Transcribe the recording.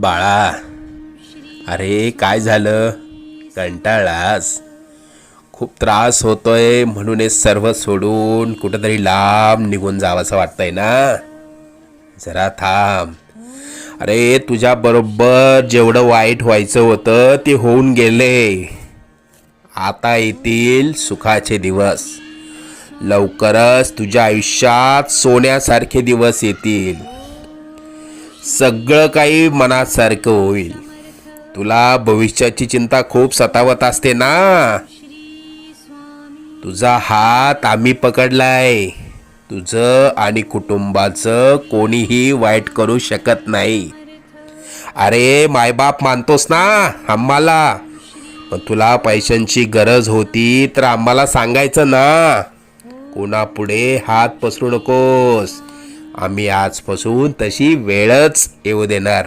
बाळा. अरे काय झालं? कंटाळास खूप त्रास होतोय म्हणून हे सर्व सोडून कुठंतरी लांब निघून जावंसं वाटतंय ना? जरा थांब. अरे तुझ्या बरोबर जेवढं वाईट व्हायचं होतं ते होऊन गेले. आता येतील सुखाचे दिवस. लवकरच तुझ्या आयुष्यात सोन्यासारखे दिवस येतील. सगळं काही मनासारखं होईल. तुला भविष्याची चिंता खूप सतावत असते ना? तुझा हात आम्ही पकडलाय. तुझं आणि कुटुंबाचं कोणीही वाईट करू शकत नाही. अरे मायबाप मानतोस ना आम्हाला? पण तुला पैशांची गरज होती तर आम्हाला सांगायचं ना? कोणापुढे हात पसरू नकोस. आम्ही आजपासून तशी वेळच येऊ देणार.